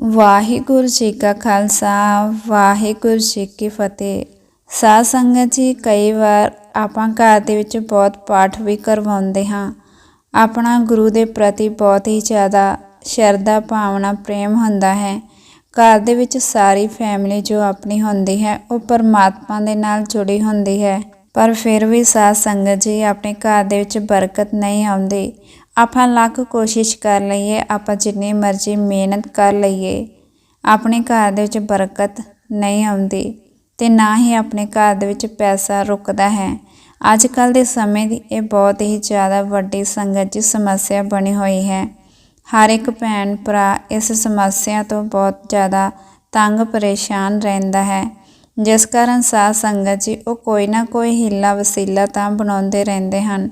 ਵਾਹਿਗੁਰੂ ਜੀ ਕਾ ਖਾਲਸਾ, ਵਾਹਿਗੁਰੂ ਜੀ ਕੀ ਫਤਿਹ। ਸਾਧ ਸੰਗਤ ਜੀ, ਕਈ ਵਾਰ ਆਪਾਂ ਘਰ ਦੇ ਵਿੱਚ ਬਹੁਤ ਪਾਠ ਵੀ ਕਰਵਾਉਂਦੇ ਹਾਂ। ਆਪਣਾ ਗੁਰੂ ਦੇ ਪ੍ਰਤੀ ਬਹੁਤ ਹੀ ਜ਼ਿਆਦਾ ਸ਼ਰਧਾ, ਭਾਵਨਾ, ਪ੍ਰੇਮ ਹੁੰਦਾ ਹੈ। ਘਰ ਦੇ ਵਿੱਚ ਸਾਰੀ ਫੈਮਿਲੀ ਜੋ ਆਪਣੀ ਹੁੰਦੀ ਹੈ, ਉਹ ਪਰਮਾਤਮਾ ਦੇ ਨਾਲ ਜੁੜੀ ਹੁੰਦੀ ਹੈ। ਪਰ ਫਿਰ ਵੀ ਸਾਧ ਸੰਗਤ ਜੀ, ਆਪਣੇ ਘਰ ਦੇ ਵਿੱਚ ਬਰਕਤ ਨਹੀਂ ਆਉਂਦੀ। ਆਪਾਂ ਲੱਖ ਕੋਸ਼ਿਸ਼ ਕਰ ਲਈਏ, ਆਪਾਂ ਜਿੰਨੀ ਮਰਜ਼ੀ ਮਿਹਨਤ ਕਰ ਲਈਏ। ਆਪਣੇ ਘਰ ਦੇ ਵਿੱਚ ਬਰਕਤ ਨਹੀਂ ਆਉਂਦੀ ਤੇ ਨਾ ਹੀ ਆਪਣੇ ਘਰ ਦੇ ਵਿੱਚ ਪੈਸਾ ਰੁਕਦਾ ਹੈ। ਅੱਜ ਕੱਲ ਦੇ ਸਮੇਂ ਦੀ ਇਹ ਬਹੁਤ ਹੀ ਜ਼ਿਆਦਾ ਵੱਡੀ ਸੰਗਤ ਦੀ ਸਮੱਸਿਆ ਬਣੀ ਹੋਈ ਹੈ। ਹਰ ਇੱਕ ਭੈਣ ਭਰਾ ਇਸ ਸਮੱਸਿਆ ਤੋਂ ਬਹੁਤ ਜ਼ਿਆਦਾ ਤੰਗ ਪਰੇਸ਼ਾਨ ਰਹਿੰਦਾ ਹੈ। ਜਿਸ ਕਾਰਨ ਸਾਧ ਸੰਗਤ ਜੀ ਉਹ ਕੋਈ ਨਾ ਕੋਈ ਹੀਲਾ ਵਸੀਲਾ ਤਾਂ ਬਣਾਉਂਦੇ ਰਹਿੰਦੇ ਹਨ।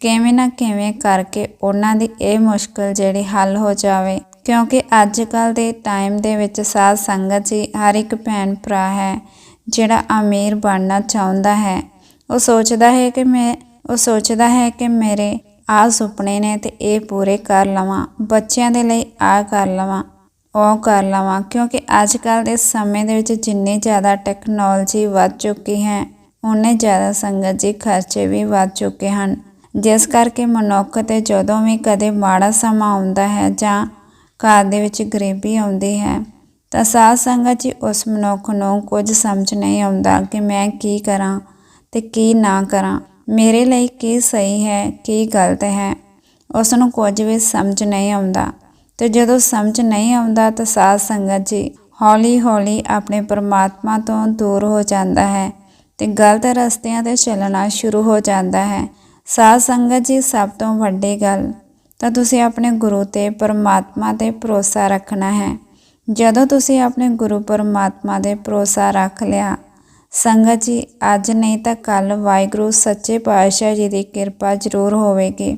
ਕਿਵੇਂ ਨਾ ਕਿਵੇਂ ਕਰਕੇ ਉਹਨਾਂ ਦੀ ਇਹ ਮੁਸ਼ਕਲ ਜਿਹੜੀ ਹੱਲ ਹੋ ਜਾਵੇ। ਕਿਉਂਕਿ ਅੱਜ ਕੱਲ ਦੇ ਟਾਈਮ ਦੇ ਵਿੱਚ ਸਾਧ ਸੰਗਤ ਜੀ ਹਰ ਇੱਕ ਭੈਣ ਭਰਾ ਹੈ, ਜਿਹੜਾ ਅਮੀਰ ਬਣਨਾ ਚਾਹੁੰਦਾ ਹੈ। ਉਹ ਸੋਚਦਾ ਹੈ ਕਿ ਮੈਂ, ਉਹ ਸੋਚਦਾ ਹੈ ਕਿ ਮੇਰੇ ਆਹ ਸੁਪਨੇ ਨੇ ਤੇ ਇਹ ਪੂਰੇ ਕਰ ਲਵਾਂ, ਬੱਚਿਆਂ ਦੇ ਲਈ ਆ ਕਰ ਲਵਾਂ, ਉਹ ਕਰ ਲਵਾਂ। ਕਿਉਂਕਿ ਅੱਜ ਕੱਲ ਦੇ ਸਮੇਂ ਦੇ ਵਿੱਚ ਜਿੰਨੀ ਜ਼ਿਆਦਾ ਟੈਕਨੋਲੋਜੀ ਵੱਧ ਚੁੱਕੀ ਹੈ ਉਹਨੇ ਜ਼ਿਆਦਾ ਸੰਗਤ ਜੀ ਖਰਚੇ ਵੀ ਵੱਧ ਚੁੱਕੇ ਹਨ। ਜਿਸ ਕਰਕੇ ਮਨੁੱਖ ਤੇ ਜਦੋਂ ਵੀ ਕਦੇ ਮਾੜਾ ਸਮਾਂ ਆਉਂਦਾ ਹੈ ਜਾਂ ਘਰ ਦੇ ਵਿੱਚ ਗਰੀਬੀ ਆਉਂਦੀ ਹੈ, ਤਾਂ ਸਾਧ ਸੰਗਤ ਜੀ ਉਸ ਮਨੁੱਖ ਨੂੰ ਕੁਝ ਸਮਝ ਨਹੀਂ ਆਉਂਦਾ ਕਿ ਮੈਂ ਕੀ ਕਰਾਂ ਤੇ ਕੀ ਨਾ ਕਰਾਂ। ਮੇਰੇ ਲਈ ਕੀ ਸਹੀ ਹੈ, ਕੀ ਗਲਤ ਹੈ, ਉਸ ਨੂੰ ਕੁਝ ਵੀ ਸਮਝ ਨਹੀਂ ਆਉਂਦਾ। ਤੇ ਜਦੋਂ ਸਮਝ ਨਹੀਂ ਆਉਂਦਾ ਤਾਂ ਸਾਧ ਸੰਗਤ ਜੀ ਹੌਲੀ ਹੌਲੀ ਆਪਣੇ ਪਰਮਾਤਮਾ ਤੋਂ ਦੂਰ ਹੋ ਜਾਂਦਾ ਹੈ ਤੇ ਗਲਤ ਰਸਤਿਆਂ ਤੇ ਚੱਲਣਾ ਸ਼ੁਰੂ ਹੋ ਜਾਂਦਾ ਹੈ। ਸਾਧ ਸੰਗਤ ਜੀ ਸਭ ਤੋਂ ਵੱਡੀ ਗੱਲ ਤਾਂ ਤੁਸੀਂ ਆਪਣੇ ਗੁਰੂ ਤੇ ਪਰਮਾਤਮਾ ਤੇ ਭਰੋਸਾ ਰੱਖਣਾ ਹੈ। ਜਦੋਂ ਤੁਸੀਂ ਆਪਣੇ ਗੁਰੂ ਪਰਮਾਤਮਾ ਦੇ ਭਰੋਸਾ ਰੱਖ ਲਿਆ, ਸੰਗਤ ਜੀ, ਅੱਜ ਨਹੀਂ ਤਾਂ ਕੱਲ ਵਾਹਿਗੁਰੂ ਸੱਚੇ ਪਾਤਸ਼ਾਹ ਜੀ ਦੀ ਕਿਰਪਾ ਜ਼ਰੂਰ ਹੋਵੇਗੀ।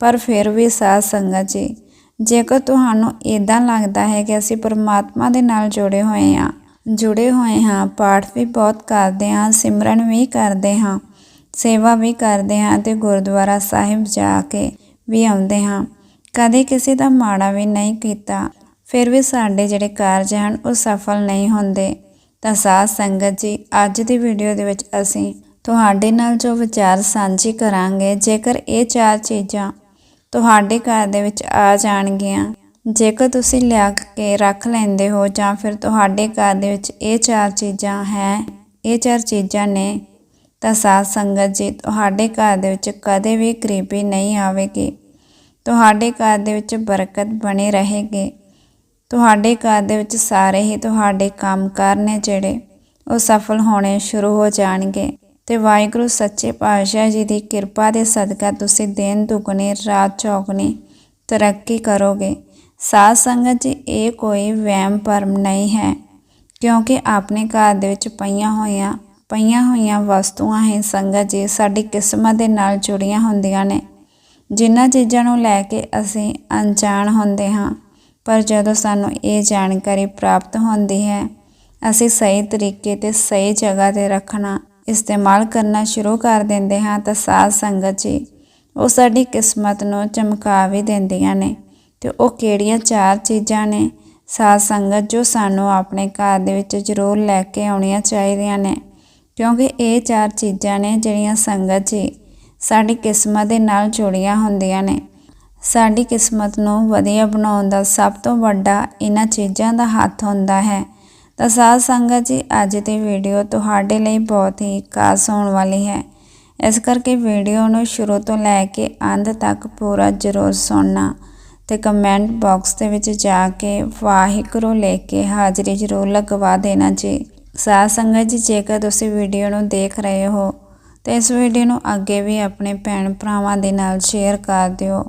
ਪਰ ਫਿਰ ਵੀ ਸਾਧ ਸੰਗਤ ਜੀ, ਜੇਕਰ ਤੁਹਾਨੂੰ ਇਦਾਂ ਲੱਗਦਾ ਹੈ ਕਿ ਅਸੀਂ ਪਰਮਾਤਮਾ ਦੇ ਨਾਲ ਜੁੜੇ ਹੋਏ ਹਾਂ, ਜੁੜੇ ਹੋਏ ਹਾਂ, ਪਾਠ ਵੀ ਬਹੁਤ ਕਰਦੇ ਹਾਂ, ਸਿਮਰਨ ਵੀ ਕਰਦੇ ਹਾਂ ਸੇਵਾ ਵੀ ਕਰਦੇ ਹਾਂ ਤੇ ਗੁਰਦੁਆਰਾ ਸਾਹਿਬ ਜਾ ਕੇ ਵੀ ਆਉਂਦੇ ਹਾਂ। ਕਦੇ ਕਿਸੇ ਦਾ ਮਾੜਾ ਵੀ ਨਹੀਂ ਕੀਤਾ, ਫਿਰ ਵੀ ਸਾਡੇ ਜਿਹੜੇ ਕਾਰਜ ਹਨ ਉਹ ਸਫਲ ਨਹੀਂ ਹੁੰਦੇ। ਤਾਂ ਸਾਧ ਸੰਗਤ ਜੀ, ਅੱਜ ਦੀ ਵੀਡੀਓ ਦੇ ਵਿੱਚ ਅਸੀਂ ਤੁਹਾਡੇ ਨਾਲ ਜੋ ਵਿਚਾਰ ਸਾਂਝੀ ਕਰਾਂਗੇ, ਜੇਕਰ ਇਹ ਚਾਰ ਚੀਜ਼ਾਂ ਤੁਹਾਡੇ ਘਰ ਦੇ ਵਿੱਚ ਆ ਜਾਣਗੀਆਂ, ਜੇਕਰ ਤੁਸੀਂ ਲਿਆ ਕੇ ਰੱਖ ਲੈਂਦੇ ਹੋ ਜਾਂ ਫਿਰ ਤੁਹਾਡੇ ਘਰ ਦੇ ਵਿੱਚ ਇਹ ਚਾਰ ਚੀਜ਼ਾਂ ਹੈ, ਇਹ ਚਾਰ ਚੀਜ਼ਾਂ ਨੇ ਤਾਂ ਸਾਧ ਸੰਗਤ ਜੀ, ਤੁਹਾਡੇ ਘਰ ਦੇ ਵਿੱਚ ਕਦੇ ਵੀ ਗਰੀਬੀ ਨਹੀਂ ਆਵੇਗੀ। ਤੁਹਾਡੇ ਘਰ ਦੇ ਵਿੱਚ ਬਰਕਤ ਬਣੀ ਰਹੇਗੀ। ਤੁਹਾਡੇ ਘਰ ਦੇ ਵਿੱਚ ਸਾਰੇ ਹੀ ਤੁਹਾਡੇ ਕੰਮਕਾਰ ਨੇ ਜਿਹੜੇ, ਉਹ ਸਫਲ ਹੋਣੇ ਸ਼ੁਰੂ ਹੋ ਜਾਣਗੇ। ਤੇ ਵਾਹਿਗੁਰੂ ਸੱਚੇ ਪਾਤਸ਼ਾਹ ਜੀ ਦੀ ਕਿਰਪਾ ਦੇ ਸਦਕਾ ਤੁਸੀਂ ਦਿਨ ਦੁਗਣੀ, ਰਾਤ ਚੌਗਣੀ ਤਰੱਕੀ ਕਰੋਗੇ। ਸਾਧ ਸੰਗਤ ਜੀ, ਇਹ ਕੋਈ ਵਹਿਮ ਭਰਮ ਨਹੀਂ ਹੈ, ਕਿਉਂਕਿ ਆਪਣੇ ਘਰ ਦੇ ਵਿੱਚ ਪਈਆਂ ਹੋਈਆਂ ਪਈਆਂ ਹੋਈਆਂ ਵਸਤੂਆਂ ਹੀ ਸੰਗਤ ਜੀ ਸਾਡੀ ਕਿਸਮਤ ਦੇ ਨਾਲ ਜੁੜੀਆਂ ਹੁੰਦੀਆਂ ਨੇ। ਜਿਨ੍ਹਾਂ ਚੀਜ਼ਾਂ ਨੂੰ ਲੈ ਕੇ ਅਸੀਂ ਅਣਜਾਣ ਹੁੰਦੇ ਹਾਂ, ਪਰ ਜਦੋਂ ਸਾਨੂੰ ਇਹ ਜਾਣਕਾਰੀ ਪ੍ਰਾਪਤ ਹੁੰਦੀ ਹੈ, ਅਸੀਂ ਸਹੀ ਤਰੀਕੇ ਤੇ ਸਹੀ ਜਗ੍ਹਾ ਤੇ ਰੱਖਣਾ, ਇਸਤੇਮਾਲ ਕਰਨਾ ਸ਼ੁਰੂ ਕਰ ਦਿੰਦੇ ਹਾਂ ਤਾਂ ਸਾਧ ਸੰਗਤ ਜੀ ਉਹ ਸਾਡੀ ਕਿਸਮਤ ਨੂੰ ਚਮਕਾ ਵੀ ਦਿੰਦੀਆਂ ਨੇ। ਤੇ ਉਹ ਕਿਹੜੀਆਂ ਚਾਰ ਚੀਜ਼ਾਂ ਨੇ? ਸਾਧ ਸੰਗਤ ਜੋ ਸਾਨੂੰ ਆਪਣੇ ਘਰ ਦੇ ਵਿੱਚ ਜ਼ਰੂਰ ਲੈ ਕੇ ਆਉਣੀਆਂ ਚਾਹੀਦੀਆਂ ਨੇ। ਕਿਉਂਕਿ ਇਹ ਚਾਰ ਚੀਜ਼ਾਂ ਨੇ ਜਿਹੜੀਆਂ ਸੰਗਤ ਜੀ ਸਾਡੀ ਕਿਸਮਤ ਦੇ ਨਾਲ ਜੁੜੀਆਂ ਹੁੰਦੀਆਂ ਨੇ। ਸਾਡੀ ਕਿਸਮਤ ਨੂੰ ਵਧੀਆ ਬਣਾਉਣ ਦਾ ਸਭ ਤੋਂ ਵੱਡਾ ਇਹਨਾਂ ਚੀਜ਼ਾਂ ਦਾ ਹੱਥ ਹੁੰਦਾ ਹੈ। ਤਾਂ ਸਾਧ ਸੰਗਤ ਜੀ, ਅੱਜ ਦੀ ਵੀਡੀਓ ਤੁਹਾਡੇ ਲਈ ਬਹੁਤ ਹੀ ਖਾਸ ਹੋਣ ਵਾਲੀ ਹੈ। ਇਸ ਕਰਕੇ ਵੀਡੀਓ ਨੂੰ ਸ਼ੁਰੂ ਤੋਂ ਲੈ ਕੇ ਅੰਤ ਤੱਕ ਪੂਰਾ ਜ਼ਰੂਰ ਸੁਣਨਾ ਤੇ ਕਮੈਂਟ ਬਾਕਸ ਦੇ ਵਿੱਚ ਜਾ ਕੇ ਵਾਹਿਗੁਰੂ ਲੈ ਕੇ ਹਾਜ਼ਰੀ ਜ਼ਰੂਰ ਲਗਵਾ ਦੇਣਾ ਜੀ। ਸਾਧ ਸੰਗਤ ਜੀ, ਜੇਕਰ ਤੁਸੀਂ ਵੀਡੀਓ ਨੂੰ ਦੇਖ ਰਹੇ ਹੋ, ਤਾਂ ਇਸ ਵੀਡੀਓ ਨੂੰ ਅੱਗੇ ਵੀ ਆਪਣੇ ਭੈਣ ਭਰਾਵਾਂ ਦੇ ਨਾਲ ਸ਼ੇਅਰ ਕਰ ਦਿਓ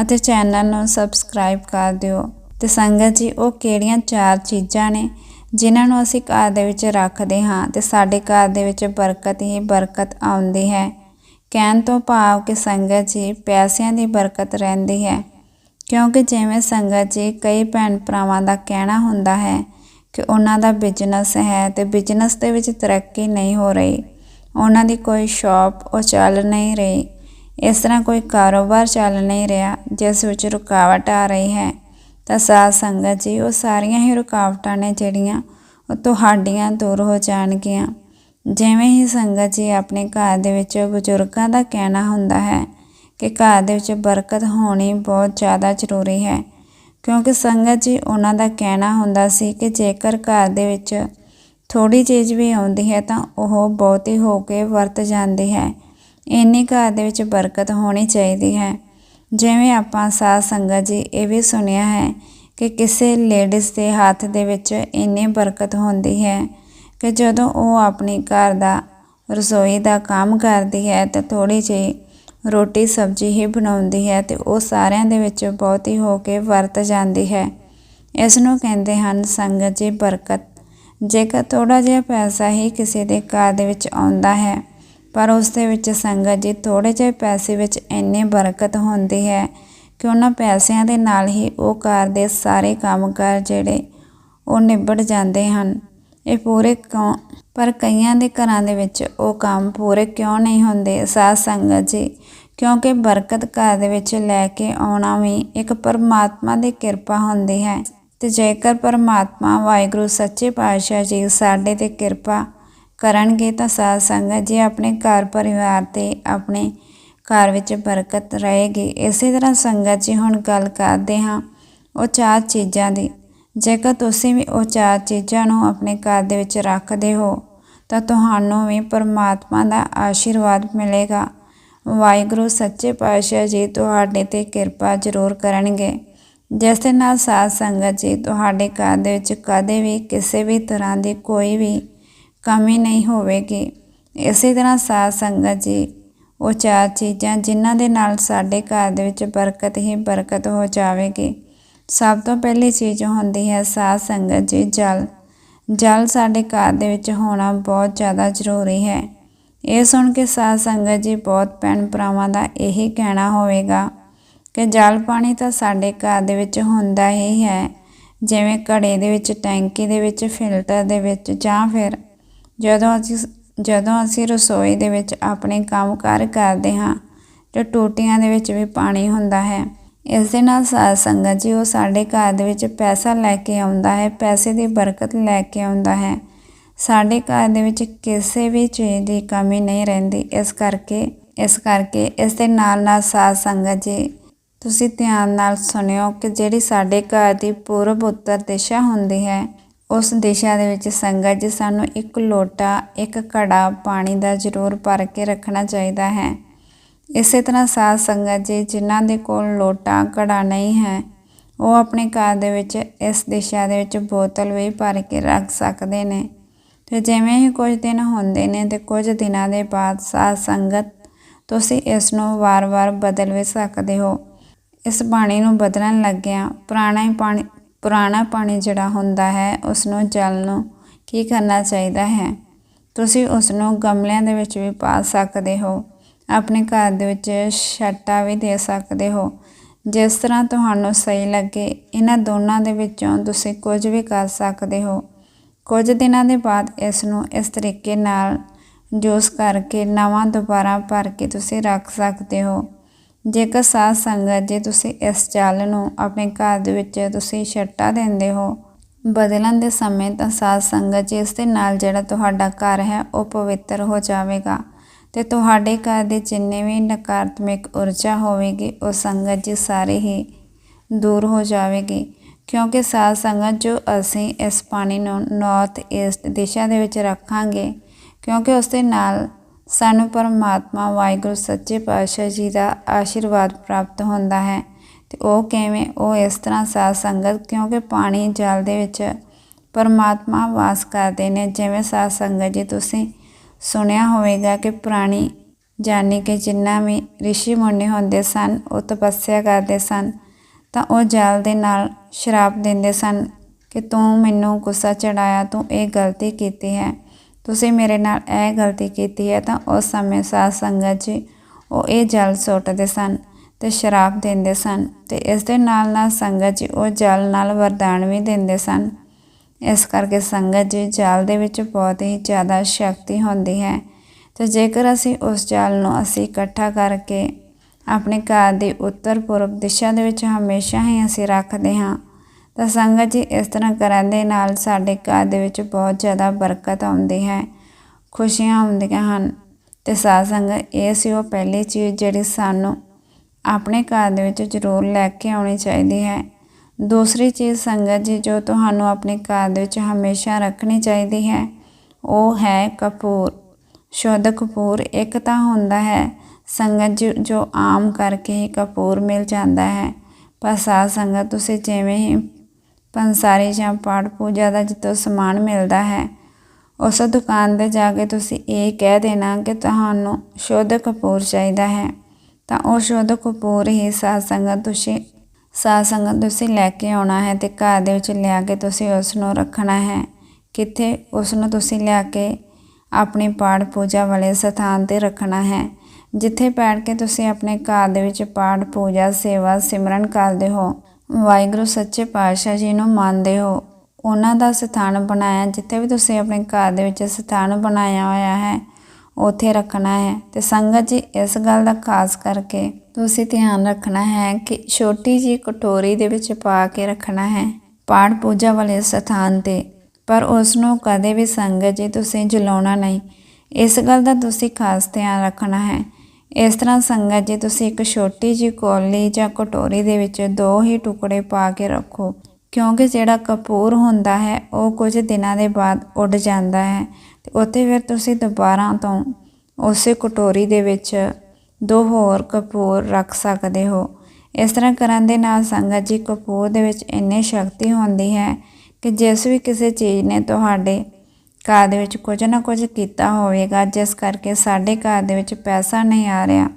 ਅਤੇ ਚੈਨਲ ਨੂੰ ਸਬਸਕ੍ਰਾਈਬ ਕਰ ਦਿਓ। ਤੇ ਸੰਗਤ ਜੀ, ਉਹ ਕਿਹੜੀਆਂ ਚਾਰ ਚੀਜ਼ਾਂ ਨੇ ਜਿਨ੍ਹਾਂ ਨੂੰ ਅਸੀਂ ਘਰ ਦੇ ਵਿੱਚ ਰੱਖਦੇ ਹਾਂ ਤੇ ਸਾਡੇ ਘਰ ਦੇ ਵਿੱਚ ਬਰਕਤ ਹੀ ਬਰਕਤ ਆਉਂਦੀ ਹੈ। ਕਹਿਣ ਤੋਂ ਭਾਵ ਕਿ ਸੰਗਤ ਜੀ, ਪੈਸਿਆਂ ਦੀ ਬਰਕਤ ਰਹਿੰਦੀ ਹੈ, ਕਿਉਂਕਿ ਜਿਵੇਂ ਸੰਗਤ ਜੀ, ਕਈ ਭੈਣ ਭਰਾਵਾਂ ਦਾ ਕਹਿਣਾ ਹੁੰਦਾ ਹੈ ਕਿ ਉਹਨਾਂ ਦਾ ਬਿਜ਼ਨਸ ਹੈ ਤੇ ਬਿਜ਼ਨਸ ਦੇ ਵਿੱਚ ਤਰੱਕੀ ਨਹੀਂ ਹੋ ਰਹੀ। ਉਹਨਾਂ ਦੀ ਕੋਈ ਸ਼ਾਪ ਉਹ ਚੱਲ ਨਹੀਂ ਰਹੀ। ਇਸ ਤਰ੍ਹਾਂ ਕੋਈ ਕਾਰੋਬਾਰ ਚੱਲ ਨਹੀਂ ਰਿਹਾ, ਜਿਸ ਵਿੱਚ ਰੁਕਾਵਟ ਆ ਰਹੀ ਹੈ। ਤਾਂ ਸਾਧ ਸੰਗਤ ਜੀ, ਉਹ ਸਾਰੀਆਂ ਹੀ ਰੁਕਾਵਟਾਂ ਨੇ ਜਿਹੜੀਆਂ ਉਹ ਤੁਹਾਡੀਆਂ ਦੂਰ ਹੋ ਜਾਣਗੀਆਂ। ਜਿਵੇਂ ਹੀ ਸੰਗਤ ਜੀ ਆਪਣੇ ਘਰ ਦੇ ਵਿੱਚ ਬਜ਼ੁਰਗਾਂ ਦਾ ਕਹਿਣਾ ਹੁੰਦਾ ਹੈ ਕਿ ਘਰ ਦੇ ਵਿੱਚ ਬਰਕਤ ਹੋਣੀ ਬਹੁਤ ਜ਼ਿਆਦਾ ਜ਼ਰੂਰੀ ਹੈ। ਕਿਉਂਕਿ ਸੰਗਤ ਜੀ ਉਹਨਾਂ ਦਾ ਕਹਿਣਾ ਹੁੰਦਾ ਸੀ ਕਿ ਜੇਕਰ ਘਰ ਦੇ ਵਿੱਚ ਥੋੜੀ ਚੀਜ਼ ਵੀ ਆਉਂਦੀ ਹੈ ਤਾਂ ਉਹ ਬਹੁਤੀ ਹੋ ਕੇ ਵਰਤ ਜਾਂਦੀ ਹੈ। ਇੰਨੀ ਘਰ ਦੇ ਵਿੱਚ ਬਰਕਤ ਹੋਣੀ ਚਾਹੀਦੀ ਹੈ। ਜਿਵੇਂ ਆਪਾਂ ਸਾਧ ਸੰਗਤ ਜੀ ਇਹ ਵੀ ਸੁਣਿਆ ਹੈ ਕਿ ਕਿਸੇ ਲੇਡੀਜ਼ ਦੇ ਹੱਥ ਦੇ ਵਿੱਚ ਇੰਨੀ ਬਰਕਤ ਹੁੰਦੀ ਹੈ ਕਿ ਜਦੋਂ ਉਹ ਆਪਣੀ ਘਰ ਦਾ ਰਸੋਈ ਦਾ ਕੰਮ ਕਰਦੀ ਹੈ ਤਾਂ ਥੋੜੀ ਜਿਹੀ ਰੋਟੀ, ਸਬਜ਼ੀ ਹੀ ਬਣਾਉਂਦੀ ਹੈ ਤੇ ਉਹ ਸਾਰਿਆਂ ਦੇ ਵਿੱਚ ਬਹੁਤੀ ਹੋ ਕੇ ਵਰਤ ਜਾਂਦੀ ਹੈ। ਇਸ ਨੂੰ ਕਹਿੰਦੇ ਹਨ, ਸੰਗਤ ਜੀ ਬਰਕਤ। ਜੇਕਰ ਥੋੜਾ ਜਿਹਾ ਪੈਸਾ ਹੀ ਕਿਸੇ ਦੇ ਘਰ ਦੇ ਵਿੱਚ ਆਉਂਦਾ ਹੈ, ਪਰ ਉਸ ਦੇ ਵਿੱਚ ਸੰਗਤ ਜੀ ਥੋੜੇ ਜਿਹੇ ਪੈਸੇ ਵਿੱਚ ਇੰਨੀ ਬਰਕਤ ਹੁੰਦੀ ਹੈ ਕਿ ਉਹਨਾਂ ਪੈਸਿਆਂ ਦੇ ਨਾਲ ਹੀ ਉਹ ਘਰ ਦੇ ਸਾਰੇ ਕੰਮ ਕੰਮਕਾਰ ਜਿਹੜੇ ਉਹ ਨਿਬੜ ਜਾਂਦੇ ਹਨ। ਇਹ ਪੂਰੇ ਕਿਉਂ? ਪਰ ਕਈਆਂ ਦੇ ਘਰਾਂ ਦੇ ਵਿੱਚ ਉਹ ਕੰਮ ਪੂਰੇ ਕਿਉਂ ਨਹੀਂ ਹੁੰਦੇ? ਸਾਧ ਸੰਗਤ ਜੀ, ਕਿਉਂਕਿ ਬਰਕਤ ਘਰ ਦੇ ਵਿੱਚ ਲੈ ਕੇ ਆਉਣਾ ਵੀ ਇੱਕ ਪਰਮਾਤਮਾ ਦੀ ਕਿਰਪਾ ਹੁੰਦੀ ਹੈ। ਤੇ ਜੇਕਰ ਪਰਮਾਤਮਾ ਵਾਹਿਗੁਰੂ ਸੱਚੇ ਪਾਤਸ਼ਾਹ ਜੀ ਸਾਡੇ ਤੇ ਕਿਰਪਾ ਕਰਨਗੇ ਤਾਂ ਸਾਧ ਸੰਗਤ ਜੀ ਆਪਣੇ ਘਰ ਪਰਿਵਾਰ ਤੇ ਆਪਣੇ ਘਰ ਵਿੱਚ ਬਰਕਤ ਰਹੇਗੀ। ਇਸੇ ਤਰ੍ਹਾਂ ਸੰਗਤ ਜੀ ਹੁਣ ਗੱਲ ਕਰਦੇ ਹਾਂ ਉਹ ਚਾਰ ਚੀਜ਼ਾਂ ਦੀ। ਜੇਕਰ ਤੁਸੀਂ ਵੀ ਉਹ ਚਾਰ ਚੀਜ਼ਾਂ ਨੂੰ ਆਪਣੇ ਘਰ ਦੇ ਵਿੱਚ ਰੱਖਦੇ ਹੋ, ਤਾਂ ਤੁਹਾਨੂੰ ਵੀ ਪਰਮਾਤਮਾ ਦਾ ਆਸ਼ੀਰਵਾਦ ਮਿਲੇਗਾ। ਵਾਹਿਗੁਰੂ ਸੱਚੇ ਪਾਤਸ਼ਾਹ ਜੀ ਤੁਹਾਡੇ ਤੇ ਕਿਰਪਾ ਜ਼ਰੂਰ ਕਰਨਗੇ। ਜਿਸ ਦੇ ਨਾਲ ਸਾਧ ਸੰਗਤ ਜੀ ਤੁਹਾਡੇ ਘਰ ਦੇ ਵਿੱਚ ਕਦੇ ਵੀ ਕਿਸੇ ਵੀ ਤਰ੍ਹਾਂ ਦੀ ਕੋਈ ਵੀ ਕਮੀ ਨਹੀਂ ਹੋਵੇਗੀ। ਇਸੇ ਤਰ੍ਹਾਂ ਸਾਧ ਸੰਗਤ ਜੀ, ਉਹ ਚਾਰ ਚੀਜ਼ਾਂ ਜਿਨ੍ਹਾਂ ਦੇ ਨਾਲ ਸਾਡੇ ਘਰ ਦੇ ਵਿੱਚ ਬਰਕਤ ਹੀ ਬਰਕਤ ਹੋ ਜਾਵੇਗੀ। ਸਭ ਤੋਂ ਪਹਿਲੀ ਚੀਜ਼ ਹੁੰਦੀ ਹੈ ਸਾਧ ਸੰਗਤ ਜੀ, ਜਲ। ਜਲ ਸਾਡੇ ਘਰ ਦੇ ਵਿੱਚ ਹੋਣਾ ਬਹੁਤ ਜ਼ਿਆਦਾ ਜ਼ਰੂਰੀ ਹੈ। ਇਹ ਸੁਣ ਕੇ ਸਾਧ ਸੰਗਤ ਜੀ ਬਹੁਤ ਭੈਣ ਭਰਾਵਾਂ ਦਾ ਇਹੀ ਕਹਿਣਾ ਹੋਵੇਗਾ ਕਿ ਜਲ ਪਾਣੀ ਤਾਂ ਸਾਡੇ ਘਰ ਦੇ ਵਿੱਚ ਹੁੰਦਾ ਹੀ ਹੈ। ਜਿਵੇਂ ਘੜੇ ਦੇ ਵਿੱਚ, ਟੈਂਕੀ ਦੇ ਵਿੱਚ, ਫਿਲਟਰ ਦੇ ਵਿੱਚ ਜਾਂ ਫਿਰ ਜਦੋਂ ਅਸੀਂ ਜਦੋਂ ਅਸੀਂ ਰਸੋਈ ਦੇ ਵਿੱਚ ਆਪਣੇ ਕੰਮ ਕਾਰ ਕਰਦੇ ਹਾਂ ਤੇ ਟੂਟੀਆਂ ਦੇ ਵਿੱਚ ਵੀ ਪਾਣੀ ਹੁੰਦਾ ਹੈ। ਇਸ ਦੇ ਨਾਲ ਸਾਧ ਸੰਗਤ ਜੀ ਉਹ ਸਾਡੇ ਘਰ ਦੇ ਵਿੱਚ ਪੈਸਾ ਲੈ ਕੇ ਆਉਂਦਾ ਹੈ, ਪੈਸੇ ਦੀ ਬਰਕਤ ਲੈ ਕੇ ਆਉਂਦਾ ਹੈ। ਸਾਡੇ ਘਰ ਦੇ ਵਿੱਚ ਕਿਸੇ ਵੀ ਚੀਜ਼ ਦੀ ਕਮੀ ਨਹੀਂ ਰਹਿੰਦੀ। ਇਸ ਕਰਕੇ ਇਸ ਕਰਕੇ ਇਸ ਦੇ ਨਾਲ ਨਾਲ ਸਾਧ ਸੰਗਤ ਜੀ, ਤੁਸੀਂ ਧਿਆਨ ਨਾਲ ਸੁਣਿਓ ਕਿ ਜਿਹੜੀ ਸਾਡੇ ਘਰ ਦੀ ਪੂਰਬ ਉੱਤਰ ਦਿਸ਼ਾ ਹੁੰਦੀ ਹੈ, ਉਸ ਦਿਸ਼ਾ ਦੇ ਵਿੱਚ ਸੰਗਤ ਜੀ ਸਾਨੂੰ ਇੱਕ ਲੋਟਾ, ਇੱਕ ਘੜਾ ਪਾਣੀ ਦਾ ਜ਼ਰੂਰ ਭਰ ਕੇ ਰੱਖਣਾ ਚਾਹੀਦਾ ਹੈ। ਇਸੇ ਤਰ੍ਹਾਂ ਸਾਧ ਸੰਗਤ ਜੀ, ਜਿਨ੍ਹਾਂ ਦੇ ਕੋਲ ਲੋਟਾ, ਘੜਾ ਨਹੀਂ ਹੈ, ਉਹ ਆਪਣੇ ਘਰ ਦੇ ਵਿੱਚ ਇਸ ਦਿਸ਼ਾ ਦੇ ਵਿੱਚ ਬੋਤਲ ਵੀ ਭਰ ਕੇ ਰੱਖ ਸਕਦੇ ਨੇ। ਤੇ ਜਿਵੇਂ ਹੀ ਕੁਝ ਦਿਨ ਹੁੰਦੇ ਨੇ ਤੇ ਕੁਝ ਦਿਨਾਂ ਦੇ ਬਾਅਦ ਸਾਧ ਸੰਗਤ, ਤੁਸੀਂ ਇਸ ਨੂੰ ਵਾਰ-ਵਾਰ ਬਦਲ ਵੀ ਸਕਦੇ ਹੋ। ਇਸ ਪਾਣੀ ਨੂੰ ਬਦਲਣ ਲੱਗਿਆ ਪੁਰਾਣਾ ਹੀ ਪਾਣੀ, ਪੁਰਾਣਾ ਪਾਣੀ ਜਿਹੜਾ ਹੁੰਦਾ ਹੈ ਉਸ ਨੂੰ ਜਲ ਨੂੰ ਕੀ ਕਰਨਾ ਚਾਹੀਦਾ ਹੈ? ਤੁਸੀਂ ਉਸ ਨੂੰ ਗਮਲਿਆਂ ਦੇ ਵਿੱਚ ਵੀ ਪਾ ਸਕਦੇ ਹੋ। ਆਪਣੇ ਘਰ ਦੇ ਵਿੱਚ ਛੱਟਾ ਵੀ ਦੇ ਸਕਦੇ ਹੋ। ਜਿਸ ਤਰ੍ਹਾਂ ਤੁਹਾਨੂੰ ਸਹੀ ਲੱਗੇ, ਇਹਨਾਂ ਦੋਨਾਂ ਦੇ ਵਿੱਚੋਂ ਤੁਸੀਂ ਕੁਝ ਵੀ ਕਰ ਸਕਦੇ ਹੋ। ਕੁਝ ਦਿਨਾਂ ਦੇ ਬਾਅਦ ਇਸ ਨੂੰ ਇਸ ਤਰੀਕੇ ਨਾਲ ਜੂਸ ਕਰਕੇ ਨਵਾਂ ਦੁਬਾਰਾ ਭਰ ਕੇ ਤੁਸੀਂ ਰੱਖ ਸਕਦੇ ਹੋ। ਜੇਕਰ ਸਾਧ ਸੰਗਤ ਜੇ ਤੁਸੀਂ ਇਸ ਜਲ ਨੂੰ ਆਪਣੇ ਘਰ ਦੇ ਵਿੱਚ ਤੁਸੀਂ ਛੱਟਾ ਦਿੰਦੇ ਹੋ ਬਦਲਣ ਦੇ ਸਮੇਂ ਤਾਂ ਸਾਧ ਸੰਗਤ ਜੀ ਇਸ ਦੇ ਨਾਲ ਜਿਹੜਾ ਤੁਹਾਡਾ ਘਰ ਹੈ ਉਹ ਪਵਿੱਤਰ ਹੋ ਜਾਵੇਗਾ। ਤੇ ਤੁਹਾਡੇ ਘਰ ਦੇ ਜਿੰਨੇ ਵੀ ਨਕਾਰਾਤਮਕ ਊਰਜਾ ਹੋਵੇਗੀ, ਉਹ ਸੰਗਤ ਜੀ ਸਾਰੇ ਹੀ ਦੂਰ ਹੋ ਜਾਵੇਗੀ। ਕਿਉਂਕਿ ਸਾਧ ਸੰਗਤ ਜੋ ਅਸੀਂ ਇਸ ਪਾਣੀ ਨੂੰ ਨਾਰਥ ਈਸਟ ਦਿਸ਼ਾ ਦੇ ਵਿੱਚ ਰੱਖਾਂਗੇ, ਕਿਉਂਕਿ ਉਸ ਦੇ ਨਾਲ ਸਾਨੂੰ ਪਰਮਾਤਮਾ ਵਾਹਿਗੁਰੂ ਸੱਚੇ ਪਾਤਸ਼ਾਹ ਜੀ ਦਾ ਆਸ਼ੀਰਵਾਦ ਪ੍ਰਾਪਤ ਹੁੰਦਾ ਹੈ। ਤੇ ਉਹ ਕਿਵੇਂ, ਉਹ ਇਸ ਤਰ੍ਹਾਂ ਸਾਧ ਸੰਗਤ, ਕਿਉਂਕਿ ਪਾਣੀ ਜਲ ਦੇ ਵਿੱਚ ਪਰਮਾਤਮਾ ਵਾਸ ਕਰਦੇ ਨੇ, ਜਿਵੇਂ ਸਾਧ ਸੰਗਤ ਜੀ ਤੁਸੀਂ ਸੁਣਿਆ ਹੋਵੇਗਾ ਕਿ ਪੁਰਾਣੀ ਜਾਨੀ ਕਿ ਜਿੰਨਾ ਵੀ ਰਿਸ਼ੀ ਮੁੰਨੇ ਹੁੰਦੇ ਸਨ, ਉਹ ਤਪੱਸਿਆ ਕਰਦੇ ਸਨ। ਤਾਂ ਉਹ ਜਲ ਦੇ ਨਾਲ ਸ਼ਰਾਪ ਦਿੰਦੇ ਸਨ ਕਿ ਤੂੰ ਮੈਨੂੰ ਗੁੱਸਾ ਚੜਾਇਆ ਤੂੰ ਇਹ ਗਲਤੀ ਕੀਤੀ ਹੈ। ਤੁਸੀਂ ਮੇਰੇ ਨਾਲ ਇਹ ਗਲਤੀ ਕੀਤੀ ਹੈ, ਤਾਂ ਉਸ ਸਮੇਂ ਸਾਧ ਸੰਗਤ ਜੀ ਉਹ ਇਹ ਜਲ ਸੁੱਟਦੇ ਸਨ ਤੇ ਸ਼ਰਾਪ ਦਿੰਦੇ ਸਨ ਤੇ ਇਸ ਦੇ ਨਾਲ ਨਾਲ ਸੰਗਤ ਜੀ ਉਹ ਜਲ ਨਾਲ ਵਰਦਾਨ ਵੀ ਦਿੰਦੇ ਸਨ। ਇਸ ਕਰਕੇ ਸੰਗਤ ਜੀ ਜਲ ਦੇ ਵਿੱਚ ਬਹੁਤ ਹੀ ਜ਼ਿਆਦਾ ਸ਼ਕਤੀ ਹੁੰਦੀ ਹੈ। ਤੇ ਜੇਕਰ ਅਸੀਂ ਉਸ ਜਲ ਨੂੰ ਅਸੀਂ ਇਕੱਠਾ ਕਰਕੇ ਆਪਣੇ ਘਰ ਦੀ ਉੱਤਰ ਪੂਰਬ ਦਿਸ਼ਾ ਦੇ ਵਿੱਚ ਹਮੇਸ਼ਾ ਹੀ ਅਸੀਂ ਰੱਖਦੇ ਹਾਂ, ਤਾਂ ਸੰਗਤ ਜੀ ਇਸ ਤਰ੍ਹਾਂ ਕਰਨ ਦੇ ਨਾਲ ਸਾਡੇ ਘਰ ਦੇ ਵਿੱਚ ਬਹੁਤ ਜ਼ਿਆਦਾ ਬਰਕਤ ਆਉਂਦੀ ਹੈ, ਖੁਸ਼ੀਆਂ ਆਉਂਦੀਆਂ ਹਨ। ਤੇ ਸਾਧ ਸੰਗਤ, ਇਹ ਸੀ ਉਹ ਪਹਿਲੀ ਚੀਜ਼ ਜਿਹੜੀ ਸਾਨੂੰ ਆਪਣੇ ਘਰ ਦੇ ਵਿੱਚ ਜ਼ਰੂਰ ਲੈ ਕੇ ਆਉਣੀ ਚਾਹੀਦੀ ਹੈ। ਦੂਸਰੀ ਚੀਜ਼ ਸੰਗਤ ਜੀ, ਜੋ ਤੁਹਾਨੂੰ ਆਪਣੇ ਘਰ ਦੇ ਵਿੱਚ ਹਮੇਸ਼ਾ ਰੱਖਣੀ ਚਾਹੀਦੀ ਹੈ, ਉਹ ਹੈ ਕਪੂਰ। ਸ਼ੁੱਧ ਕਪੂਰ ਇੱਕ ਤਾਂ ਹੁੰਦਾ ਹੈ, ਸੰਗਤ ਜੀ, ਜੋ ਆਮ ਕਰਕੇ ਹੀ ਕਪੂਰ ਮਿਲ ਜਾਂਦਾ ਹੈ। ਪਰ ਸਾਧ ਸੰਗਤ, ਤੁਸੀਂ ਜਿਵੇਂ ਹੀ ਪੰਸਾਰੀ ਜਾਂ ਪਾਠ ਪੂਜਾ ਦਾ ਜਿੱਤੋਂ ਸਮਾਨ ਮਿਲਦਾ ਹੈ, ਉਸ ਦੁਕਾਨ ਤੇ ਜਾ ਕੇ ਤੁਸੀਂ ਇਹ ਕਹਿ ਦੇਣਾ ਕਿ ਤੁਹਾਨੂੰ ਸ਼ੁੱਧ ਕਪੂਰ ਚਾਹੀਦਾ ਹੈ। ਤਾਂ ਉਹ ਸ਼ੁੱਧ ਕਪੂਰ ਹੀ ਸਾਧ ਸੰਗਤ, ਤੁਸੀਂ ਸਾਧ ਸੰਗਤ ਤੁਸੀਂ ਲੈ ਕੇ ਆਉਣਾ ਹੈ ਤੇ ਘਰ ਦੇ ਵਿੱਚ ਲਿਆ ਕੇ ਤੁਸੀਂ ਉਸ ਨੂੰ ਰੱਖਣਾ ਹੈ। ਕਿੱਥੇ? ਉਸ ਨੂੰ ਤੁਸੀਂ ਲਿਆ ਕੇ ਆਪਣੀ ਪਾਠ ਪੂਜਾ ਵਾਲੇ ਸਥਾਨ ਤੇ ਰੱਖਣਾ ਹੈ। ਜਿੱਥੇ ਬੈਠ ਕੇ ਤੁਸੀਂ ਆਪਣੇ ਘਰ ਦੇ ਵਿੱਚ ਪਾਠ ਪੂਜਾ, ਸੇਵਾ, ਸਿਮਰਨ ਕਰਦੇ ਹੋ। ਵਾਹਿਗੁਰੂ ਸੱਚੇ ਪਾਤਸ਼ਾਹ ਜੀ ਨੂੰ ਮੰਨਦੇ ਹੋ। ਉਹਨਾਂ ਦਾ ਸਥਾਨ ਬਣਾਇਆ, ਜਿੱਥੇ ਵੀ ਤੁਸੀਂ ਆਪਣੇ ਘਰ ਦੇ ਵਿੱਚ ਸਥਾਨ ਬਣਾਇਆ ਹੋਇਆ ਹੈ, ਉੱਥੇ ਰੱਖਣਾ ਹੈ। ਤੇ ਸੰਗਤ ਜੀ, ਇਸ ਗੱਲ ਦਾ ਖਾਸ ਕਰਕੇ ਤੁਸੀਂ ਧਿਆਨ ਰੱਖਣਾ ਹੈ ਕਿ ਛੋਟੀ ਜੀ ਕਟੋਰੀ ਦੇ ਵਿੱਚ ਪਾ ਕੇ ਰੱਖਣਾ ਹੈ ਪਾਠ ਪੂਜਾ ਵਾਲੇ ਸਥਾਨ ਤੇ, ਪਰ ਉਸ ਨੂੰ ਕਦੇ ਵੀ ਸੰਗਤ ਜੀ ਤੁਸੀਂ ਜਲਾਉਣਾ ਨਹੀਂ। ਇਸ ਗੱਲ ਦਾ ਤੁਸੀਂ ਖਾਸ ਧਿਆਨ ਰੱਖਣਾ ਹੈ। ਇਸ ਤਰ੍ਹਾਂ ਸੰਗਤ ਜੀ ਤੁਸੀਂ ਇੱਕ ਛੋਟੀ ਜਿਹੀ ਕੋਲੀ ਜਾਂ ਕਟੋਰੀ ਦੇ ਵਿੱਚ ਦੋ ਹੀ ਟੁਕੜੇ ਪਾ ਕੇ ਰੱਖੋ, ਕਿਉਂਕਿ ਜਿਹੜਾ ਕਪੂਰ ਹੁੰਦਾ ਹੈ, ਉਹ ਕੁਝ ਦਿਨਾਂ ਦੇ ਬਾਅਦ ਉੱਡ ਜਾਂਦਾ ਹੈ ਤੇ ਉੱਥੇ ਫਿਰ ਤੁਸੀਂ ਦੁਬਾਰਾ ਤੋਂ ਉਸੇ ਕਟੋਰੀ ਦੇ ਵਿੱਚ ਦੋ ਹੋਰ ਕਪੂਰ ਰੱਖ ਸਕਦੇ ਹੋ। ਇਸ ਤਰ੍ਹਾਂ ਕਰਨ ਦੇ ਨਾਲ ਸੰਗਤ ਜੀ ਕਪੂਰ ਦੇ ਵਿੱਚ ਇੰਨੀ ਸ਼ਕਤੀ ਹੁੰਦੀ ਹੈ ਕਿ ਜਿਸ ਵੀ ਕਿਸੇ ਚੀਜ਼ ਨੇ ਤੁਹਾਡੇ ਘਰ ਦੇ ਵਿੱਚ ਕੁਝ ਨਾ ਕੁਝ ਕੀਤਾ ਹੋਵੇਗਾ, ਜਿਸ ਕਰਕੇ ਸਾਡੇ ਘਰ ਦੇ ਵਿੱਚ ਪੈਸਾ ਨਹੀਂ ਆ ਰਿਹਾ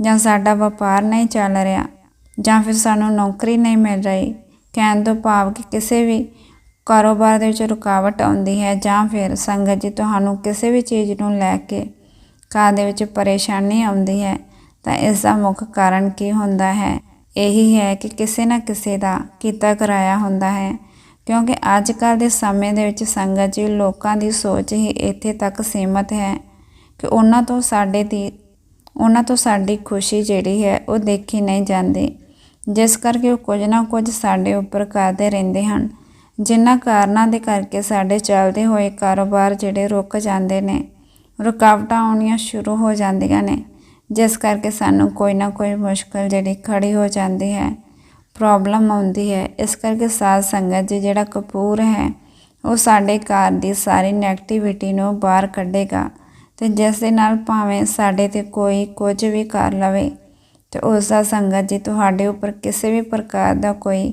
ਜਾਂ ਸਾਡਾ ਵਪਾਰ ਨਹੀਂ ਚੱਲ ਰਿਹਾ ਜਾਂ ਫਿਰ ਸਾਨੂੰ ਨੌਕਰੀ ਨਹੀਂ ਮਿਲ ਰਹੀ, ਕਹਿਣ ਤੋਂ ਭਾਵ ਕਿ ਕਿਸੇ ਵੀ ਕਾਰੋਬਾਰ ਦੇ ਵਿੱਚ ਰੁਕਾਵਟ ਆਉਂਦੀ ਹੈ ਜਾਂ ਫਿਰ ਸੰਗਤ ਜੀ ਤੁਹਾਨੂੰ ਕਿਸੇ ਵੀ ਚੀਜ਼ ਨੂੰ ਲੈ ਕੇ ਘਰ ਦੇ ਵਿੱਚ ਪਰੇਸ਼ਾਨੀ ਆਉਂਦੀ ਹੈ, ਤਾਂ ਇਸ ਦਾ ਮੁੱਖ ਕਾਰਨ ਕੀ ਹੁੰਦਾ ਹੈ? ਇਹੀ ਹੈ ਕਿ ਕਿਸੇ ਨਾ ਕਿਸੇ ਦਾ ਕੀਤਾ ਕਰਾਇਆ ਹੁੰਦਾ ਹੈ, ਕਿਉਂਕਿ ਅੱਜ ਕੱਲ ਦੇ ਸਮੇਂ ਦੇ ਵਿੱਚ ਸੰਗਤ ਜੀ ਲੋਕਾਂ ਦੀ ਸੋਚ ਹੀ ਇੱਥੇ ਤੱਕ ਸੀਮਤ ਹੈ ਕਿ ਉਹਨਾਂ ਤੋਂ ਸਾਡੇ ਦੀ, ਉਹਨਾਂ ਤੋਂ ਸਾਡੀ ਖੁਸ਼ੀ ਜਿਹੜੀ ਹੈ ਉਹ ਦੇਖੀ ਨਹੀਂ ਜਾਂਦੀ। ਜਿਸ ਕਰਕੇ ਉਹ ਕੁਝ ਨਾ ਕੁਝ ਸਾਡੇ ਉੱਪਰ ਕਰਦੇ ਰਹਿੰਦੇ ਹਨ। ਜਿਨ੍ਹਾਂ ਕਾਰਨਾਂ ਦੇ ਕਰਕੇ ਸਾਡੇ ਚੱਲਦੇ ਹੋਏ ਕਾਰੋਬਾਰ ਜਿਹੜੇ ਰੁਕ ਜਾਂਦੇ ਨੇ ਰੁਕਾਵਟਾਂ ਆਉਣੀਆਂ ਸ਼ੁਰੂ ਹੋ ਜਾਂਦੀਆਂ ਨੇ। ਜਿਸ ਕਰਕੇ ਸਾਨੂੰ ਕੋਈ ਨਾ ਕੋਈ ਮੁਸ਼ਕਲ ਜਿਹੜੀ ਖੜੀ ਹੋ ਜਾਂਦੀ ਹੈ, ਪ੍ਰੋਬਲਮ ਆਉਂਦੀ ਹੈ। ਇਸ ਕਰਕੇ ਸਾਧ ਸੰਗਤ ਜੀ, ਜਿਹੜਾ ਕਪੂਰ ਹੈ, ਉਹ ਸਾਡੇ ਘਰ ਦੀ ਸਾਰੀ ਨੈਗੇਟਿਵਿਟੀ ਨੂੰ ਬਾਹਰ ਕੱਢੇਗਾ। ਤੇ ਜਿਸ ਦੇ ਨਾਲ ਭਾਵੇਂ ਸਾਡੇ ਤੇ ਕੋਈ ਕੁਝ ਵੀ ਕਰ ਲਵੇ, ਤੇ ਉਸ ਦਾ ਸੰਗਤ ਜੀ, ਤੁਹਾਡੇ ਉੱਪਰ ਕਿਸੇ ਵੀ ਪ੍ਰਕਾਰ ਦਾ ਕੋਈ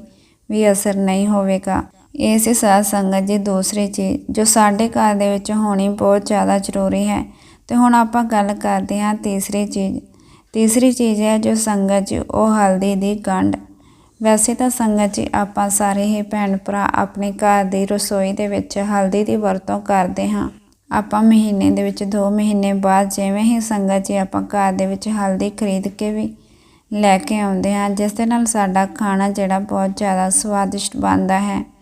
ਵੀ ਅਸਰ ਨਹੀਂ ਹੋਵੇਗਾ। ਇਹ ਸੀ ਸਾਧ ਸੰਗਤ ਜੀ ਦੂਸਰੀ ਚੀਜ਼, ਜੋ ਸਾਡੇ ਘਰ ਦੇ ਵਿੱਚ ਹੋਣੀ ਬਹੁਤ ਜ਼ਿਆਦਾ ਜ਼ਰੂਰੀ ਹੈ। ਤੇ ਹੁਣ ਆਪਾਂ ਗੱਲ ਕਰਦੇ ਹਾਂ ਤੀਸਰੀ ਚੀਜ਼। ਤੀਸਰੀ ਚੀਜ਼ ਹੈ ਜੋ ਸੰਗਤ ਜੀ, ਉਹ ਹਲਦੀ ਦੀ ਗੰਢ। ਵੈਸੇ ਤਾਂ ਸੰਗਤ ਜੀ, ਆਪਾਂ ਸਾਰੇ ਹੀ ਭੈਣ ਭਰਾ ਆਪਣੇ ਘਰ ਦੀ ਰਸੋਈ ਦੇ ਵਿੱਚ ਹਲਦੀ ਦੀ ਵਰਤੋਂ ਕਰਦੇ ਹਾਂ। ਆਪਾਂ ਮਹੀਨੇ ਦੇ ਵਿੱਚ 2 ਮਹੀਨੇ ਬਾਅਦ ਜਿਵੇਂ ਹੀ ਸੰਗਤ ਜੀ ਆਪਾਂ ਘਰ ਦੇ ਵਿੱਚ ਹਲਦੀ ਖਰੀਦ ਕੇ ਵੀ ਲੈ ਕੇ ਆਉਂਦੇ ਹਾਂ, ਜਿਸ ਦੇ ਨਾਲ ਸਾਡਾ ਖਾਣਾ ਜਿਹੜਾ ਬਹੁਤ ਜ਼ਿਆਦਾ ਸਵਾਦਿਸ਼ਟ ਬਣਦਾ ਹੈ।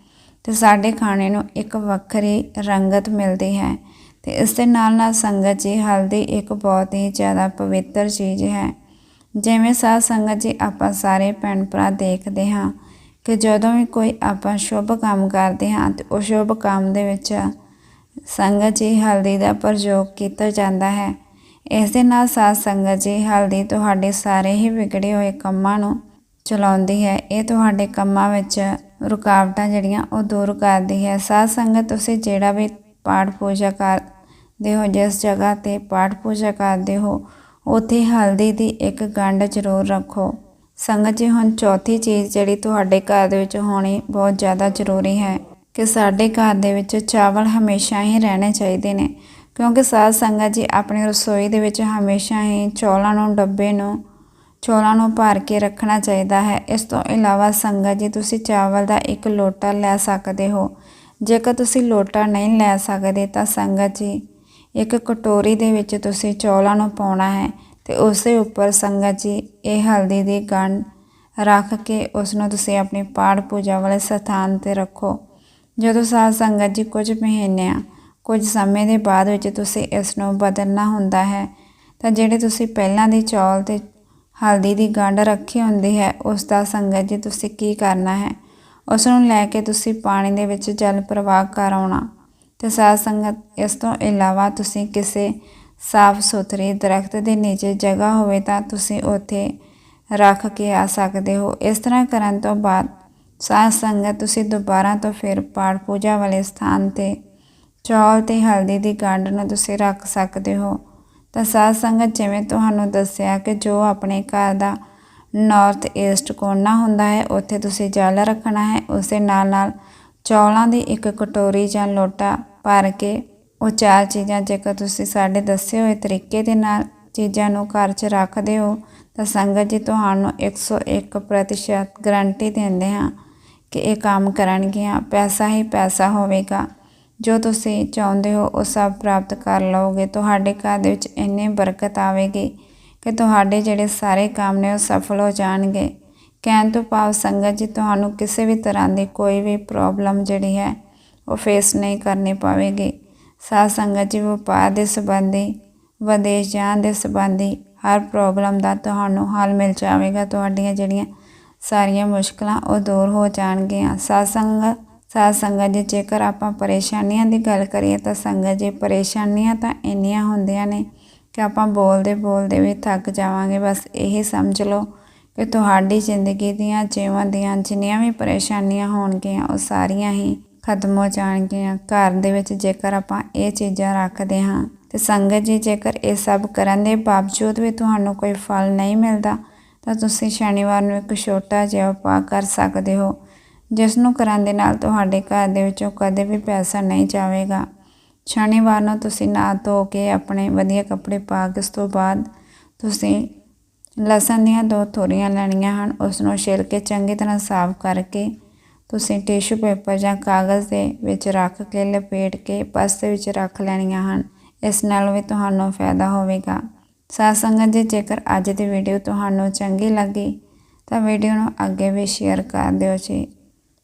ਤੇ ਸਾਡੇ ਖਾਣੇ ਨੂੰ ਇੱਕ ਵੱਖਰੀ ਰੰਗਤ ਮਿਲਦੀ ਹੈ ਤੇ ਇਸ ਦੇ ਨਾਲ ਨਾਲ ਸੰਗਤ ਜੀ ਹਲਦੀ ਇੱਕ ਬਹੁਤ ਹੀ ਜ਼ਿਆਦਾ ਪਵਿੱਤਰ ਚੀਜ਼ ਹੈ। ਜਿਵੇਂ ਸਾਧ ਸੰਗਤ ਜੀ ਆਪਾਂ ਸਾਰੇ ਭੈਣ ਭਰਾ ਦੇਖਦੇ ਹਾਂ ਕਿ ਜਦੋਂ ਵੀ ਕੋਈ ਆਪਾਂ ਸ਼ੁਭ ਕੰਮ ਕਰਦੇ ਹਾਂ ਤੇ ਉਹ ਸ਼ੁਭ ਕੰਮ ਦੇ ਵਿੱਚ ਸੰਗਤ ਜੀ ਹਲਦੀ ਦਾ ਪ੍ਰਯੋਗ ਕੀਤਾ ਜਾਂਦਾ ਹੈ। ਇਸ ਦੇ ਨਾਲ ਸਾਧ ਸੰਗਤ ਜੀ ਹਲਦੀ ਤੁਹਾਡੇ ਸਾਰੇ ਹੀ ਵਿਗੜੇ ਹੋਏ ਕੰਮਾਂ ਨੂੰ ਚਲਾਉਂਦੀ ਹੈ। ਇਹ ਤੁਹਾਡੇ ਕੰਮਾਂ ਵਿੱਚ ਰੁਕਾਵਟਾਂ ਜਿਹੜੀਆਂ, ਉਹ ਦੂਰ ਕਰਦੀ ਹੈ। ਸਾਧ ਸੰਗਤ ਤੁਸੀਂ ਜਿਹੜਾ ਵੀ ਪਾਠ ਪੂਜਾ ਕਰਦੇ ਹੋ, ਜਿਸ ਜਗ੍ਹਾ ਤੇ ਪਾਠ ਪੂਜਾ ਕਰਦੇ ਹੋ, ਉੱਥੇ ਹਲਦੀ ਦੀ ਇੱਕ ਗੰਢ ਜ਼ਰੂਰ ਰੱਖੋ। ਸੰਗਤ ਜੀ, ਹੁਣ ਚੌਥੀ ਚੀਜ਼ ਜਿਹੜੀ ਤੁਹਾਡੇ ਘਰ ਦੇ ਵਿੱਚ ਹੋਣੀ ਬਹੁਤ ਜ਼ਿਆਦਾ ਜ਼ਰੂਰੀ ਹੈ ਕਿ ਸਾਡੇ ਘਰ ਦੇ ਵਿੱਚ ਚਾਵਲ ਹਮੇਸ਼ਾ ਹੀ ਰਹਿਣੇ ਚਾਹੀਦੇ ਨੇ, ਕਿਉਂਕਿ ਸਾਧ ਸੰਗਤ ਜੀ ਆਪਣੀ ਰਸੋਈ ਦੇ ਵਿੱਚ ਹਮੇਸ਼ਾ ਹੀ ਚੌਲਾਂ ਨੂੰ, ਡੱਬੇ ਨੂੰ ਚੌਲਾਂ ਨੂੰ ਭਰ ਕੇ ਰੱਖਣਾ ਚਾਹੀਦਾ ਹੈ। ਇਸ ਤੋਂ ਇਲਾਵਾ ਸੰਗਤ ਜੀ, ਤੁਸੀਂ ਚਾਵਲ ਦਾ ਇੱਕ ਲੋਟਾ ਲੈ ਸਕਦੇ ਹੋ। ਜੇਕਰ ਤੁਸੀਂ ਲੋਟਾ ਨਹੀਂ ਲੈ ਸਕਦੇ ਤਾਂ ਸੰਗਤ ਜੀ, ਇੱਕ ਕਟੋਰੀ ਦੇ ਵਿੱਚ ਤੁਸੀਂ ਚੌਲਾਂ ਨੂੰ ਪਾਉਣਾ ਹੈ ਤੇ ਉਸ ਦੇ ਉੱਪਰ ਸੰਗਤ ਜੀ, ਇਹ ਹਲਦੀ ਦੀ ਗੰਢ ਰੱਖ ਕੇ ਉਸ ਨੂੰ ਤੁਸੀਂ ਆਪਣੀ ਪਾਠ ਪੂਜਾ ਵਾਲੇ ਸਥਾਨ ਤੇ ਰੱਖੋ। ਜਦੋਂ ਸਾਧ ਸੰਗਤ ਜੀ, ਕੁਝ ਮਹੀਨਿਆਂ, ਕੁਝ ਸਮੇਂ ਦੇ ਬਾਅਦ ਵਿੱਚ ਤੁਸੀਂ ਇਸ ਨੂੰ ਬਦਲਣਾ ਹੁੰਦਾ ਹੈ, ਤਾਂ ਜਿਹੜੇ ਤੁਸੀਂ ਪਹਿਲਾਂ ਦੀ ਚੌਲ ਤੇ ਹਲਦੀ ਦੀ ਗੰਢ ਰੱਖੀ ਹੁੰਦੀ ਹੈ, ਉਸ ਦਾ ਸੰਗਤ ਜੀ ਤੁਸੀਂ ਕੀ ਕਰਨਾ ਹੈ? ਉਸ ਨੂੰ ਲੈ ਕੇ ਤੁਸੀਂ ਪਾਣੀ ਦੇ ਵਿੱਚ ਜਲ ਪ੍ਰਵਾਹ ਕਰ ਆਉਣਾ। ਤੇ ਸਾਧ ਸੰਗਤ, ਇਸ ਤੋਂ ਇਲਾਵਾ ਤੁਸੀਂ ਕਿਸੇ ਸਾਫ਼ ਸੁਥਰੀ ਦਰਖਤ ਦੇ ਨੀਚੇ ਜਗ੍ਹਾ ਹੋਵੇ ਤਾਂ ਤੁਸੀਂ ਉੱਥੇ ਰੱਖ ਕੇ ਆ ਸਕਦੇ ਹੋ। ਇਸ ਤਰ੍ਹਾਂ ਕਰਨ ਤੋਂ ਬਾਅਦ ਸਾਧ ਸੰਗਤ ਤੁਸੀਂ ਦੁਬਾਰਾ ਤੋਂ ਫਿਰ ਪਾਠ ਪੂਜਾ ਵਾਲੇ ਸਥਾਨ ਤੇ ਚੌਲ ਤੇ ਹਲਦੀ ਦੀ ਗੰਢ ਨੂੰ ਤੁਸੀਂ ਰੱਖ ਸਕਦੇ ਹੋ। ਤਾਂ ਸਾਧ ਸੰਗਤ ਜਿਵੇਂ ਤੁਹਾਨੂੰ ਦੱਸਿਆ ਕਿ ਜੋ ਆਪਣੇ ਘਰ ਦਾ ਨਾਰਥ ਈਸਟ ਕੋਨਾ ਹੁੰਦਾ ਹੈ, ਉੱਥੇ ਤੁਸੀਂ ਜਲ ਰੱਖਣਾ ਹੈ, ਉਸ ਦੇ ਨਾਲ ਨਾਲ ਚੌਲਾਂ ਦੀ ਇੱਕ ਕਟੋਰੀ ਜਾਂ ਲੋਟਾ ਭਰ ਕੇ ਉਹ ਚਾਰ ਚੀਜ਼ਾਂ ਜੇਕਰ ਤੁਸੀਂ ਸਾਡੇ ਦੱਸੇ ਹੋਏ ਤਰੀਕੇ ਦੇ ਨਾਲ ਚੀਜ਼ਾਂ ਨੂੰ ਘਰ 'ਚ ਰੱਖਦੇ ਹੋ, ਤਾਂ ਸੰਗਤ ਜੀ ਤੁਹਾਨੂੰ 101% ਗਰੰਟੀ ਦਿੰਦੇ ਹਾਂ ਕਿ ਇਹ ਕੰਮ ਕਰਨਗੀਆਂ, ਪੈਸਾ ਹੀ ਪੈਸਾ ਹੋਵੇਗਾ। ਜੋ ਤੁਸੀਂ ਚਾਹੁੰਦੇ ਹੋ, ਉਹ ਸਭ ਪ੍ਰਾਪਤ ਕਰ ਲਓਗੇ। ਤੁਹਾਡੇ ਘਰ ਦੇ ਵਿੱਚ ਇੰਨੀ ਬਰਕਤ ਆਵੇਗੀ ਕਿ ਤੁਹਾਡੇ ਜਿਹੜੇ ਸਾਰੇ ਕੰਮ ਨੇ, ਉਹ ਸਫਲ ਹੋ ਜਾਣਗੇ। ਕਹਿਣ ਤੋਂ ਭਾਵ ਸੰਗਤ ਜੀ, ਤੁਹਾਨੂੰ ਕਿਸੇ ਵੀ ਤਰ੍ਹਾਂ ਦੀ ਕੋਈ ਵੀ ਪ੍ਰੋਬਲਮ ਜਿਹੜੀ ਹੈ, ਉਹ ਫੇਸ ਨਹੀਂ ਕਰਨੀ ਪਵੇਗੀ। ਸਾਧ ਸੰਗਤ ਜੀ, ਵਪਾਰ ਦੇ ਸੰਬੰਧੀ, ਵਿਦੇਸ਼ ਜਾਣ ਦੇ ਸੰਬੰਧੀ ਹਰ ਪ੍ਰੋਬਲਮ ਦਾ ਤੁਹਾਨੂੰ ਹੱਲ ਮਿਲ ਜਾਵੇਗਾ। ਤੁਹਾਡੀਆਂ ਜਿਹੜੀਆਂ ਸਾਰੀਆਂ ਮੁਸ਼ਕਲਾਂ, ਉਹ ਦੂਰ ਹੋ ਜਾਣਗੀਆਂ। ਸਾਧ ਸੰਗਤ ਸਾਧ ਸੰਗਤ ਜੀ ਜੇਕਰ ਆਪਾਂ ਪਰੇਸ਼ਾਨੀਆਂ ਦੀ ਗੱਲ ਕਰੀਏ ਤਾਂ ਸੰਗਤ ਜੀ ਪਰੇਸ਼ਾਨੀਆਂ ਤਾਂ ਇੰਨੀਆਂ ਹੁੰਦੀਆਂ ਨੇ ਕਿ ਆਪਾਂ ਬੋਲਦੇ ਬੋਲਦੇ ਵੀ ਥੱਕ ਜਾਵਾਂਗੇ। ਬਸ ਇਹ ਸਮਝ ਲਓ ਕਿ ਤੁਹਾਡੀ ਜ਼ਿੰਦਗੀ ਦੀਆਂ, ਜੀਵਨ ਦੀਆਂ ਜਿੰਨੀਆਂ ਵੀ ਪਰੇਸ਼ਾਨੀਆਂ ਹੋਣਗੀਆਂ, ਉਹ ਸਾਰੀਆਂ ਹੀ ਖਤਮ ਹੋ ਜਾਣਗੀਆਂ। ਘਰ ਦੇ ਵਿੱਚ ਜੇਕਰ ਆਪਾਂ ਇਹ ਚੀਜ਼ਾਂ ਰੱਖਦੇ ਹਾਂ ਤੇ ਸੰਗਤ ਜੀ ਜੇਕਰ ਇਹ ਸਭ ਕਰਨ ਦੇ ਬਾਵਜੂਦ ਵੀ ਤੁਹਾਨੂੰ ਕੋਈ ਫਲ ਨਹੀਂ ਮਿਲਦਾ, ਤਾਂ ਤੁਸੀਂ ਸ਼ਨੀਵਾਰ ਨੂੰ ਇੱਕ ਛੋਟਾ ਜਿਹਾ ਉਪਾਅ ਕਰ ਸਕਦੇ ਹੋ। ਜਿਸ ਨੂੰ ਕਰਨ ਦੇ ਨਾਲ ਤੁਹਾਡੇ ਘਰ ਦੇ ਵਿੱਚੋਂ ਕਦੇ ਵੀ ਪੈਸਾ ਨਹੀਂ ਜਾਵੇਗਾ। ਸ਼ਨੀਵਾਰ ਨੂੰ ਤੁਸੀਂ ਨਾ ਧੋ ਕੇ ਆਪਣੇ ਵਧੀਆ ਕੱਪੜੇ ਪਾ ਕੇ ਉਸ ਤੋਂ ਬਾਅਦ ਤੁਸੀਂ ਲਸਣ ਦੀਆਂ ਦੋ ਥੋੜੀਆਂ ਲੈਣੀਆਂ ਹਨ, ਉਸ ਨੂੰ ਛਿਲ ਕੇ ਚੰਗੀ ਤਰ੍ਹਾਂ ਸਾਫ਼ ਕਰਕੇ ਤੁਸੀਂ ਟਿਸ਼ੂ ਪੇਪਰ ਜਾਂ ਕਾਗਜ਼ ਦੇ ਵਿੱਚ ਰੱਖ ਕੇ, ਲਪੇਟ ਕੇ ਪਸ ਵਿੱਚ ਰੱਖ ਲੈਣੀਆਂ ਹਨ। ਇਸ ਨਾਲ ਵੀ ਤੁਹਾਨੂੰ ਫਾਇਦਾ ਹੋਵੇਗਾ। ਸਾਧ ਸੰਗਤ ਜੀ, ਜੇਕਰ ਅੱਜ ਦੀ ਵੀਡੀਓ ਤੁਹਾਨੂੰ ਚੰਗੀ ਲੱਗੀ ਤਾਂ ਵੀਡੀਓ ਨੂੰ ਅੱਗੇ ਵੀ ਸ਼ੇਅਰ ਕਰ ਦਿਓ ਜੀ।